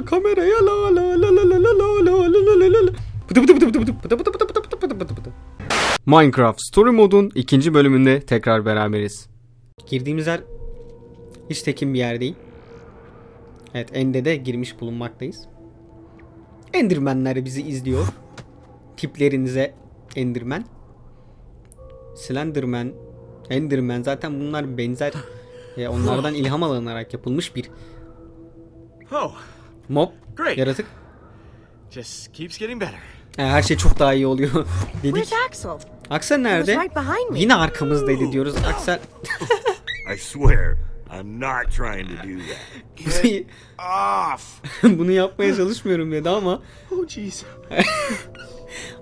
la kameraya la la la la la la la la la la la la. Pıtı pıtı pıtı pıtı pıtı pıtı pıtı pıtı pıtı pıtı pıtı pıtı pıtı. Minecraft Story Mode'un ikinci bölümünde tekrar beraberiz. Girdiğimiz yer hiç tekin bir yer değil. Evet Ende'de girmiş bulunmaktayız. Endermenler bizi izliyor. Tiplerinize Enderman. Slenderman, Enderman zaten bunlar benzer e, onlardan ilham alınarak yapılmış bir Oh, mob, Great. yaratık. just keeps getting better. E, her şey çok daha iyi oluyor dedik. Where's Axel? Aksel nerede? right behind me. Yine arkamızdaydı diyoruz. Aksel I swear, I'm not trying to do that. bunu, Off. bunu yapmaya çalışmıyorum dedi ama Oh, jeez.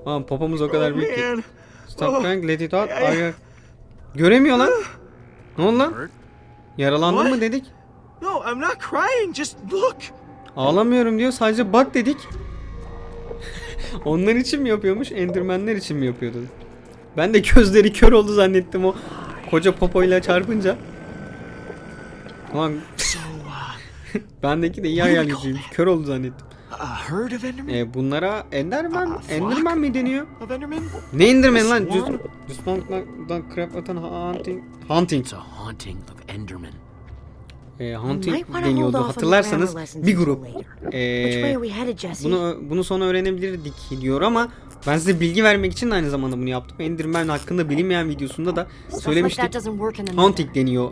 Aman popomuz o kadar Oh, büyük ki. Stop crying, let it out. Ay- Göremiyor lan. Ne oldu lan? Yaralandın mı dedik. No, I'm not crying. Just look. Ağlamıyorum diyor. Sadece bak dedik. Onlar için mi yapıyormuş? Endermenler için mi yapıyordu? Ben de gözleri kör oldu zannettim o koca popoyla çarpınca. Uh, bendeki de iyi hayal gücüymüş. Kör oldu zannettim. E, bunlara Enderman. Enderman mi deniyor? Ne Enderman lan? Just don't crap atan hunting. Hunting. It's a haunting of Enderman e, hunting deniyordu hatırlarsanız bir grup. E, bunu bunu sonra öğrenebilirdik diyor ama ben size bilgi vermek için aynı zamanda bunu yaptım. Enderman hakkında bilinmeyen videosunda da söylemiştik. Hunting deniyor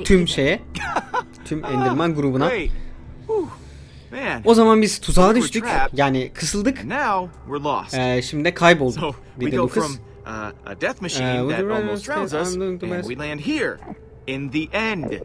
e, tüm şeye. Tüm Enderman grubuna. O zaman biz tuzağa düştük. Yani kısıldık. Ee, şimdi de kaybolduk. Dedi Lucas. Uh, a death e, machine that almost drowns us, and we land here in the end.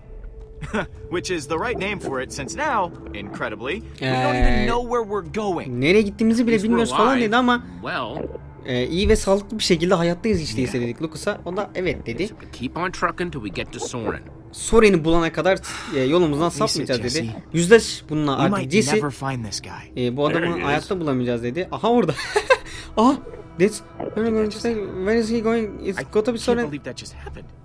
Which is the right name for it, since now, incredibly, we don't even know where we're going. Nereye gittiğimizi bile bilmiyoruz falan dedi ama Well, e, iyi ve sağlıklı bir şekilde hayattayız işte ise dedik Lucas'a. O da evet dedi. keep on trucking till we get to Soren. Soren'i bulana kadar e, yolumuzdan sapmayacağız dedi. Yüzleş bununla We artık might Jesse. never find this guy. E, bu adamı hayatta bulamayacağız dedi. Aha orada. Aha. This, where going to where is he going? It's got to be sorted.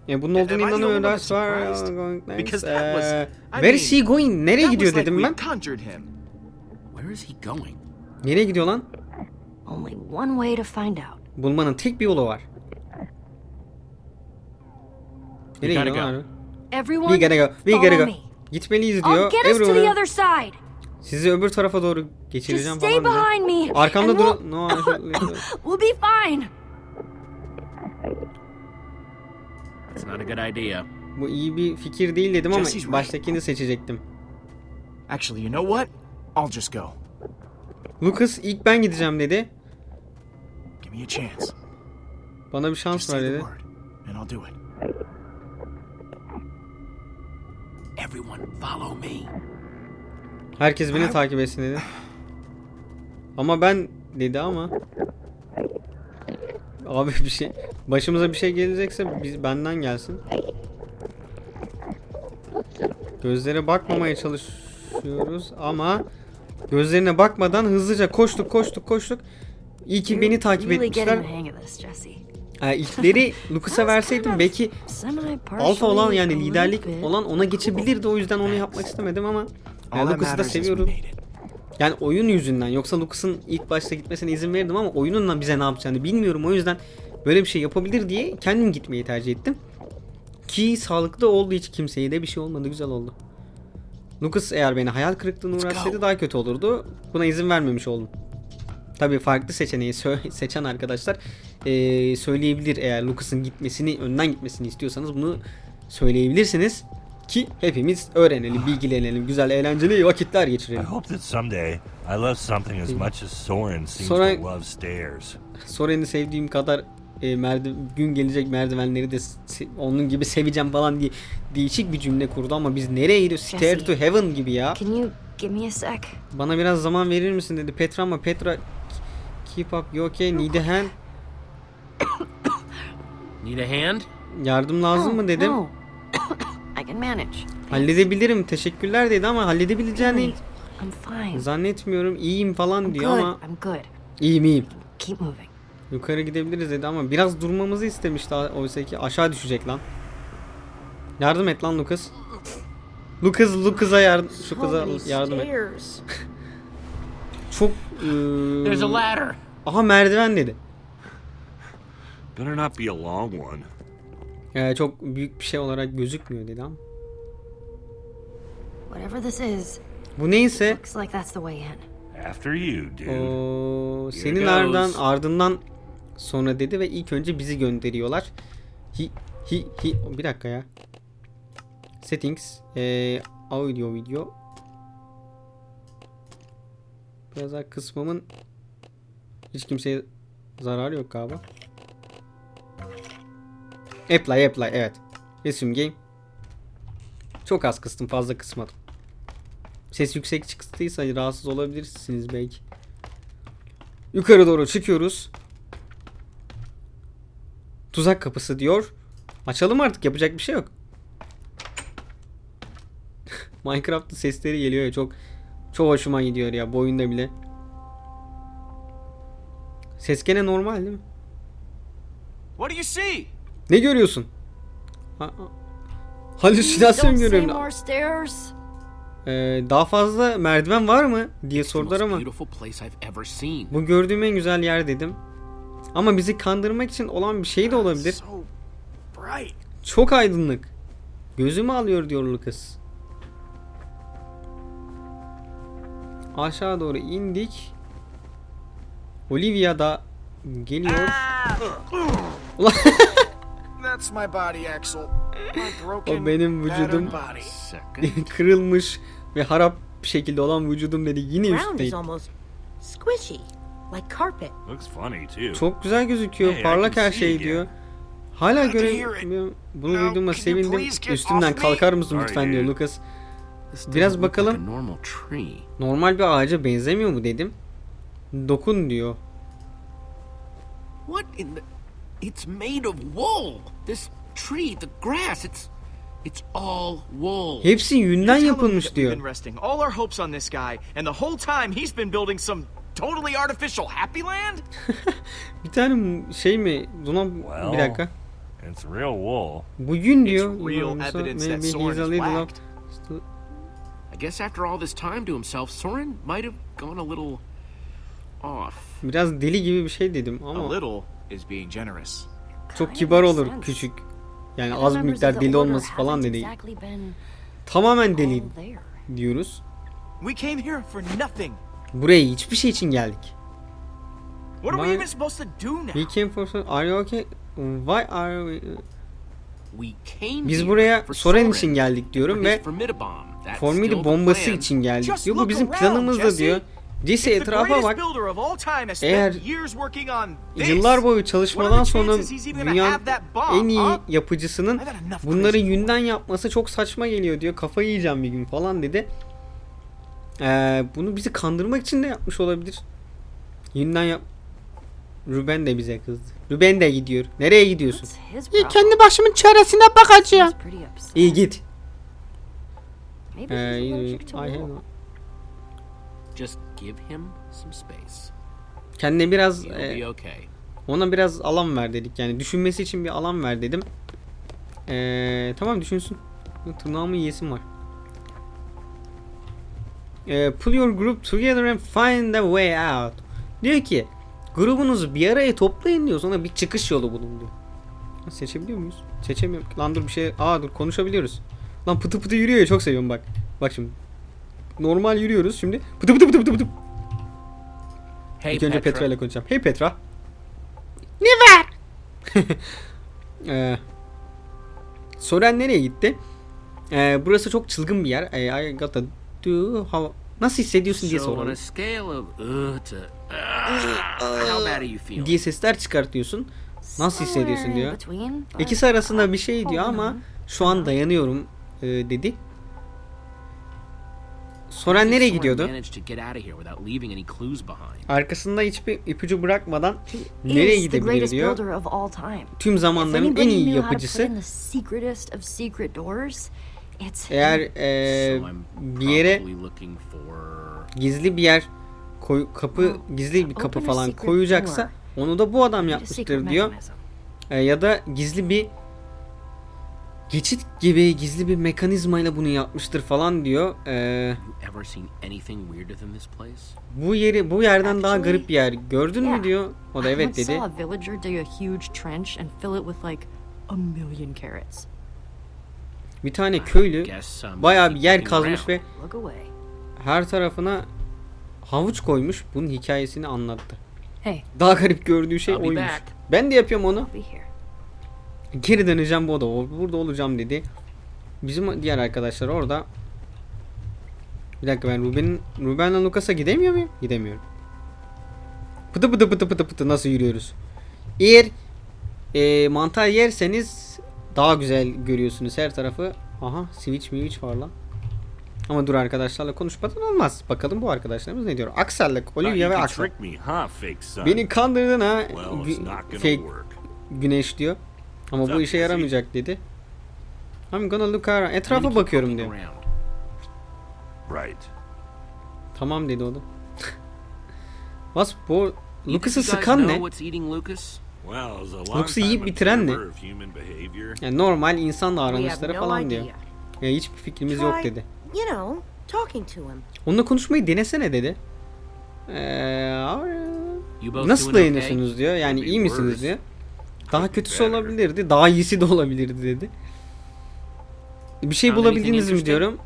Yani bunun olduğunu inanıyorum. I swear I'm going next. Where is he going? Nereye gidiyor dedim ben. Conjured him. Where is he going? Nereye gidiyor lan? Only one way to find out. Bulmanın tek bir yolu var. Nereye gidiyor abi? Everyone, we gotta go. We gotta go. Gitmeliyiz diyor. Everyone. Sizi öbür tarafa doğru Just geçireceğim stay falan behind me. Arkamda durun. No. We'll, be fine. That's not a good idea. Bu iyi bir fikir değil dedim ama Jesse's right. baştakini seçecektim. Actually, you know what? I'll just go. Lucas ilk ben gideceğim dedi. Give me a chance. Bana bir Just şans say ver the dedi. word, and I'll do it. Everyone follow me. Herkes beni takip etsin dedi. Ama ben dedi ama. Abi bir şey başımıza bir şey gelecekse biz benden gelsin. Gözlere bakmamaya çalışıyoruz ama gözlerine bakmadan hızlıca koştuk koştuk koştuk. İyi ki beni takip etmişler. Ha, ilkleri Lucas'a verseydim belki alfa olan yani liderlik olan ona geçebilirdi o yüzden onu yapmak istemedim ama yani Lucas'ı da seviyorum. Yani oyun yüzünden yoksa Lucas'ın ilk başta gitmesine izin verirdim ama oyununla bize ne yapacağını bilmiyorum o yüzden böyle bir şey yapabilir diye kendim gitmeyi tercih ettim. Ki sağlıklı olduğu hiç kimseye de bir şey olmadı güzel oldu. Lucas eğer beni hayal kırıklığına uğraşsaydı daha kötü olurdu. Buna izin vermemiş oldum. Tabii farklı seçeneği seçen arkadaşlar eee, söyleyebilir eğer Lucas'ın gitmesini, önden gitmesini istiyorsanız bunu söyleyebilirsiniz. Ki hepimiz öğrenelim, bilgilenelim, güzel, eğlenceli vakitler I geçirelim. hope that someday I love something as much as Soren seems Soren- to love stairs. Soren'i sevdiğim kadar e, merdiv gün gelecek merdivenleri de se- onun gibi seveceğim falan diye değişik bir cümle kurdu ama biz nereye gidiyoruz? Stair to heaven gibi ya. Can you give me a sec? Bana biraz zaman verir misin dedi Petra ama Petra keep up you okay need a hand Need a hand? yardım lazım mı dedim. No. I can manage. Halledebilirim teşekkürler dedi ama halledebileceğini I'm fine. zannetmiyorum iyiyim falan I'm diyor good. ama I'm good. iyiyim iyiyim. Keep moving. Yukarı gidebiliriz dedi ama biraz durmamızı istemişti oysa ki aşağı düşecek lan. Yardım et lan Lucas. Lucas Lucas'a yardım şu kıza yardım et. Çok There's a ladder. Aha merdiven dedi. Better not be a long one. Ee, çok büyük bir şey olarak gözükmüyor dedi ama. Whatever this is, Bu neyse looks like that's the way in. After you, dude. o senin ardından ardından sonra dedi ve ilk önce bizi gönderiyorlar. Hi hi hi bir dakika ya. Settings ee, audio video Biraz daha kısmımın hiç kimseye zararı yok galiba. Apply apply evet. Resume game. Çok az kıstım fazla kısmadım. Ses yüksek çıktıysa rahatsız olabilirsiniz belki. Yukarı doğru çıkıyoruz. Tuzak kapısı diyor. Açalım artık yapacak bir şey yok. Minecraft'ın sesleri geliyor ya çok çok hoşuma gidiyor ya bu oyunda bile. Ses gene normal değil mi? What do you see? Ne görüyorsun? Ha- ha- Halüsinasyon görüyorum. Ee, daha fazla merdiven var mı diye sordular ama bu gördüğüm en güzel yer dedim. Ama bizi kandırmak için olan bir şey de olabilir. Çok aydınlık. Gözümü alıyor diyor Lucas. Aşağı doğru indik. Olivia da geliyor. Ulan That's my body, Axel. My broken, O benim vücudum. body. Second. kırılmış ve harap bir şekilde olan vücudum dedi. Yine ground is üstteyim. almost squishy, like carpet. Looks funny too. Çok güzel gözüküyor. Parlak her şey diyor. Hala göremiyorum. Bunu duyduğuma sevindim. Üstümden kalkar mısın lütfen diyor. Lucas. Biraz bakalım. normal bir ağaca benzemiyor mu dedim. Dokun diyor. It's made of wool. This tree, the grass, it's it's all wool. Hepsi yünden yapılmış diyor. been resting all our hopes on this guy, and the whole time he's been building some totally artificial happy land? Bir tane şey mi? Buna bir dakika. It's real wool. Bugün It's diyor. real "So evidence that Soren a is whacked. I guess after all this time to himself, Soren might have gone a little off. Biraz deli gibi bir şey dedim A ama little is being generous. çok kibar olur küçük. Yani az bir miktar deli olması falan exactly been Tamamen deli diyoruz. We came here for nothing. Buraya hiçbir şey için geldik. What are we even supposed to do now? We came for Are you okay? Why are we... We came Biz buraya Soren için geldik diyorum ve formidi bomb. That's still Formidi the bombası için geldik diyor. Bu bizim planımızda diyor. The etrafa bak. Eğer spent years working on this, Yıllar boyu çalışmadan sonra dünyanın en iyi yapıcısının bunları yünden yapması çok saçma geliyor diyor. Kafayı yiyeceğim bir gün falan dedi. Ee, bunu bizi kandırmak için de yapmış olabilir. Yünden yap... Ruben de bize kızdı. Ruben de gidiyor. Nereye gidiyorsun? Problem. kendi başımın çaresine bakacağım. İyi git. Ee, I have Just give him some space. Kendine biraz e, okay. ona biraz alan ver dedik. Yani düşünmesi için bir alan ver dedim. Ee, tamam düşünsün. Tırnağımın yesim var. Ee, pull your group together and find a way out. Diyor ki grubunuzu bir araya toplayın diyor. Sonra bir çıkış yolu bulun diyor. Seçebiliyor muyuz? Seçemiyorum. Lan dur bir şey. Aa dur konuşabiliyoruz. Lan pıtı pıtı yürüyor ya çok seviyorum bak. Bak şimdi. Normal yürüyoruz şimdi. Pıtı pıtı pıtı pıtı pıtı. Hey, İlk önce Petra. Petra ile konuşacağım. Hey Petra. Ne var? ee, Soren nereye gitti? Ee, burası çok çılgın bir yer. Ee, I gotta do how... Nasıl hissediyorsun diye soralım. a uh uh, how bad are you feeling? Diye sesler çıkartıyorsun. Nasıl hissediyorsun diyor. İkisi arasında bir şey diyor ama şu an dayanıyorum e, dedi. Any clues behind? Arkasında hiçbir ipucu bırakmadan nereye gidebilir diyor. Tüm zamanların en iyi yapıcısı. Eğer e, bir yere gizli bir yer koy, kapı gizli bir kapı falan koyacaksa onu da bu adam yapmıştır diyor. E, ya da gizli bir geçit gibi gizli bir mekanizmayla bunu yapmıştır falan diyor. Ee, bu yeri bu yerden daha garip bir yer gördün mü diyor. O da evet dedi. Bir tane köylü I'm bayağı bir yer kazmış ve her tarafına havuç koymuş. Bunun hikayesini anlattı. Hey, Daha garip gördüğü şey oymuş. Ben de yapıyorum onu. Geri döneceğim bu oda. o- Burada olacağım dedi. Bizim diğer arkadaşlar orada. Bir dakika ben Ruben, Ruben'le Lucas'a gidemiyor muyum? Gidemiyorum. Pıtı pıtı pıtı pıtı pıtı nasıl yürüyoruz? Eğer e, mantar yerseniz daha güzel görüyorsunuz her tarafı. Aha switch mi var lan. Ama dur arkadaşlarla konuşmadan olmaz. Bakalım bu arkadaşlarımız ne diyor? Aksel'le Thought Olivia ve son? Beni kandırdın ha. well, Gü- fake güneş diyor. Ama bu işe yaramayacak dedi. I'm gonna look around. Etrafa bakıyorum diyor. Right. Tamam dedi o da. What's bu? Lucas'ı sıkan ne? what's eating Lucas? Well, as a long Lux'u time yiyip bitiren ne? Yani normal insan davranışları falan diyor. Ya hiçbir fikrimiz yok dedi. Onunla konuşmayı denesene dedi. Both nasıl dayanıyorsunuz diyor. Yani iyi misiniz diyor. Daha kötüsü better. olabilirdi. Daha iyisi de olabilirdi dedi. Bir şey bulabildiniz mi diyorum.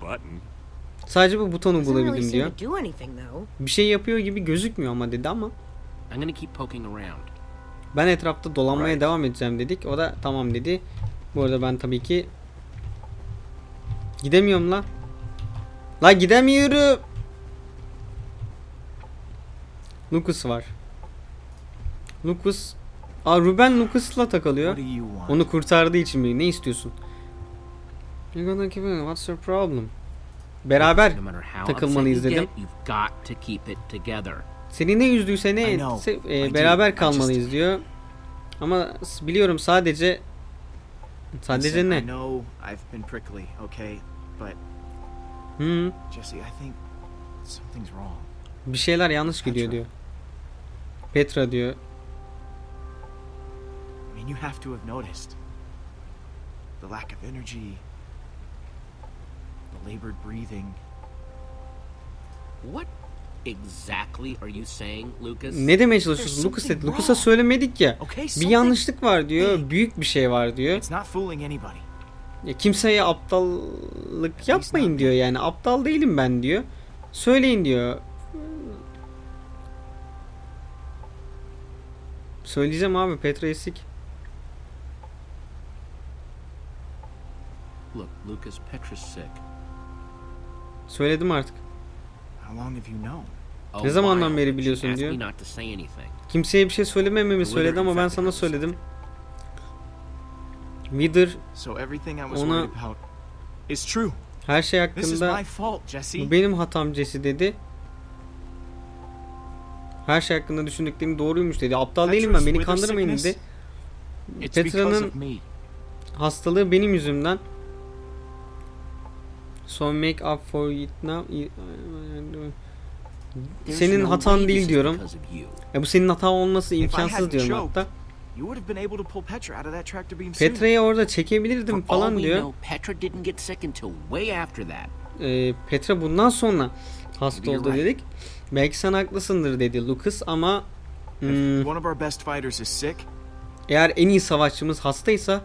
button. sadece bu butonu bulabildim diyor. Bir şey yapıyor gibi gözükmüyor ama dedi ama. Ben etrafta dolanmaya devam edeceğim dedik. O da tamam dedi. Bu arada ben tabii ki gidemiyorum la. La gidemiyorum. Lucas var. Lucas Aa Ruben Lucas'la takılıyor. You? Onu kurtardığı için mi? Ne istiyorsun? You're gonna keep it. What's your problem? Beraber you it together. Seni ne üzdüyse ne etse, e, beraber kalmalıyız diyor. Ama biliyorum sadece sadece ne? know I've been prickly, okay? But Hı, Jesse, I think something's wrong. bir şeyler yanlış gidiyor diyor. Petra diyor. Mean, you have to have noticed the lack of energy, the labored breathing. What exactly are you saying, Lucas? Ne demeye çalışıyorsun? Lucas dedi. something Lucas'a söylemedik ya. Okay, Bir something yanlışlık var diyor. big. Büyük bir şey var diyor. It's not fooling anybody. Ya kimseye aptallık yapmayın diyor yani. Aptal değilim ben diyor. Söyleyin diyor. Söyleyeceğim abi Petra'yı sik. Look, Lucas, Petra's sick. Söyledim artık. How long have you known? Oh, Ne zamandan while, beri biliyorsun asked diyor. me not to say anything. Kimseye bir şey söylemememi söyledi ama ben sana söyledim. Wither So everything I was Ona- worried about is true. her şey This is hakkında my fault, Jesse. bu benim hatam Jesse dedi. Her şey hakkında düşündüklerim doğruymuş dedi. Aptal değilim ben beni kandırmayın dedi. Petra'nın hastalığı benim yüzümden. So make up for it now. Senin hatan değil diyorum. E bu senin hata olması imkansız diyorum hatta. Petra'yı orada çekebilirdim falan diyor. E, Petra bundan sonra hasta oldu dedik. Belki sen haklısındır dedi Lucas ama hmm, eğer en iyi savaşçımız hastaysa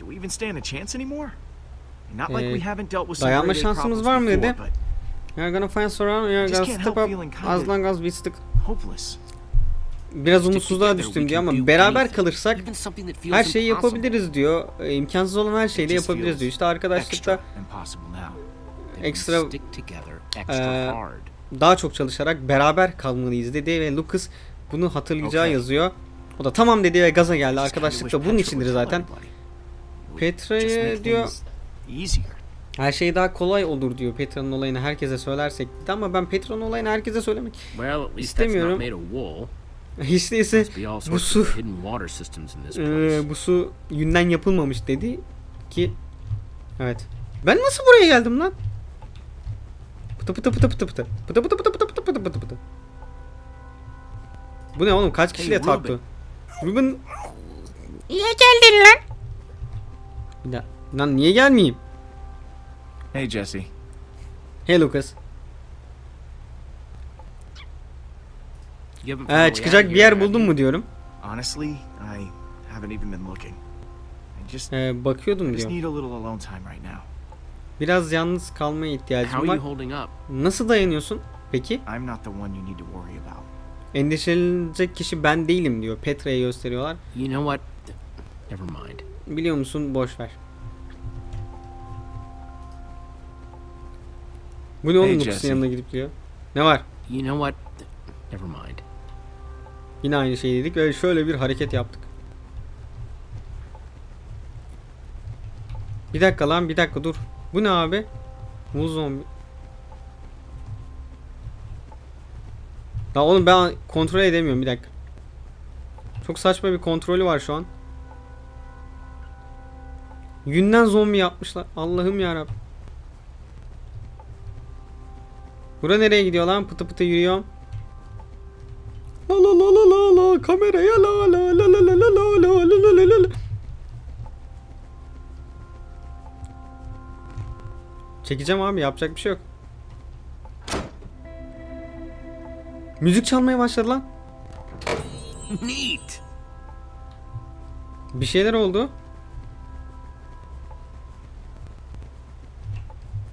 do we even stand a chance anymore? Not like Ee, we haven't dealt with some dayanma şansımız var mı dedi. You're gonna find Soran, you're gonna step up as long as we stick. hopeless. Biraz umutsuzluğa düştüm diyor ama beraber kalırsak her şeyi yapabiliriz diyor. E, imkansız olan her şeyi de yapabiliriz diyor. İşte arkadaşlıkta ekstra- Eee, hard. daha çok çalışarak beraber kalmalıyız dedi ve Lucas bunu hatırlayacağı yazıyor. O da tamam dedi ve gaza geldi. Just kinda Arkadaşlık wish da bunun içindir zaten. Petra'ya diyor. Her şey daha kolay olur diyor Petra'nın olayını herkese söylersek ama ben Petra'nın olayını herkese söylemek Well, at least that's İstemiyorum. not made of wool. hiç değilse bu su hidden water systems in this place. Ee, bu su yünden yapılmamış dedi ki evet. Ben nasıl buraya geldim lan? Pıtı pıtı pıtı pıtı pıtı. Pıtı pıtı pıtı pıtı pıtı pıtı pıtı pıtı. Bu ne oğlum kaç kişiyle taktı? Ruben Niye geldin lan? Bir daha. Lan niye gelmeyeyim? Hey, Jesse. Hey Lucas. Ee, çıkacak bir yer buldun mu diyorum. Honestly, I haven't even been looking. Just, Ee, bakıyordum diyor. need a little alone time right now. Biraz yalnız kalmaya ihtiyacım var. Nasıl dayanıyorsun? Peki? I'm not the one you need to worry about. Endişelenecek kişi ben değilim diyor. Petra'ya gösteriyorlar. You know what? Never mind. Biliyor musun? Boş ver. Bu ne oğlum Hey, Lucas'ın yanına gidip diyor. Ne var? You know what? Never mind. Yine aynı şeyi dedik ve şöyle bir hareket yaptık. Bir dakika lan bir dakika dur. Bu ne abi? Bu zombi. Ya oğlum ben kontrol edemiyorum bir dakika. Çok saçma bir kontrolü var şu an. Yünden zombi yapmışlar. Allah'ım yarabbim. Bura nereye gidiyor lan? Pıtı pıtı yürüyorum. La la la la la la kameraya la la la la la la la la la la la la Çekeceğim abi yapacak bir şey yok. Müzik çalmaya başladı lan. Neat. Bir şeyler oldu.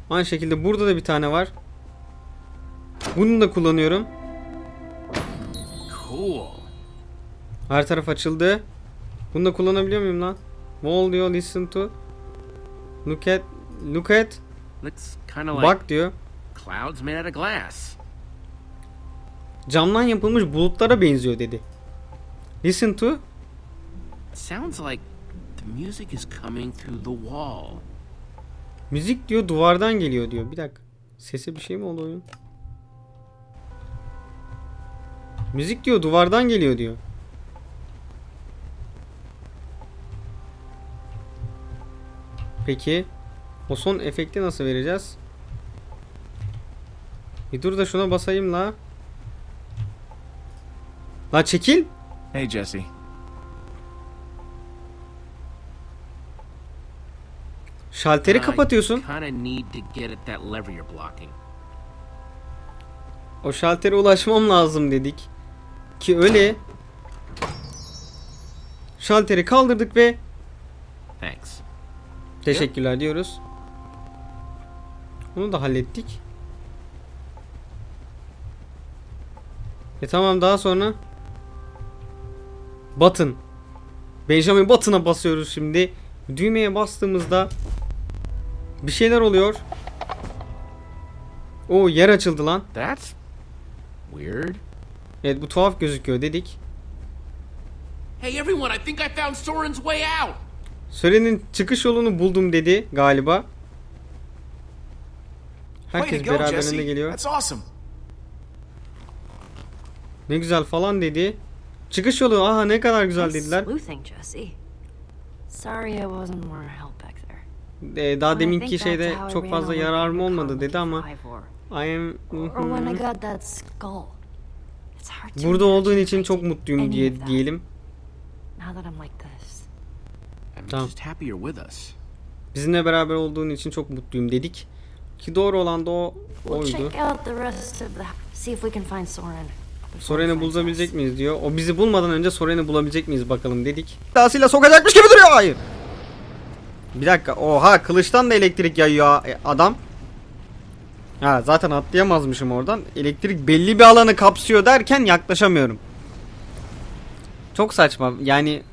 Aynı şekilde burada da bir tane var. Bunu da kullanıyorum. Her taraf açıldı. Bunu da kullanabiliyor muyum lan? Wall diyor, listen to. Look at, look at. Bak diyor. clouds made out of glass. Camdan yapılmış bulutlara benziyor dedi. Listen to. Sounds like the music is coming through the wall. Müzik diyor duvardan geliyor diyor. Bir dakika. Sese bir şey mi oldu oyun? Müzik diyor duvardan geliyor diyor. Peki o son efekti nasıl vereceğiz? Bir dur da şuna basayım la. La çekil. Hey, Jesse. Şalteri kapatıyorsun. O şaltere ulaşmam lazım dedik. Ki öyle. Şalteri kaldırdık ve Thanks. teşekkürler diyoruz. Onu da hallettik. E tamam daha sonra Button. Benjamin Button'a basıyoruz şimdi. Düğmeye bastığımızda bir şeyler oluyor. O yer açıldı lan. That's weird. Evet bu tuhaf gözüküyor dedik. Hey everyone, I think I found Soren's way out. Sörenin çıkış yolunu buldum dedi galiba. Herkes beraberinde geliyor. That's awesome. Ne güzel falan dedi. Çıkış yolu aha ne kadar güzel dediler. sleuthing, Jesse. Sorry I wasn't more help back there. Ee, daha deminki şeyde çok fazla yararım olmadı dedi ama I am Burada olduğun için çok mutluyum diye diyelim. Tamam. Bizimle beraber olduğun için çok mutluyum dedik. Ki doğru olan da o oydu. Soren'i bulabilecek miyiz diyor. O bizi bulmadan önce Soren'i bulabilecek miyiz bakalım dedik. Dasıyla sokacakmış gibi duruyor. Hayır. Bir dakika. Oha kılıçtan da elektrik yayıyor e, adam. Ha zaten atlayamazmışım oradan. Elektrik belli bir alanı kapsıyor derken yaklaşamıyorum. Çok saçma. Yani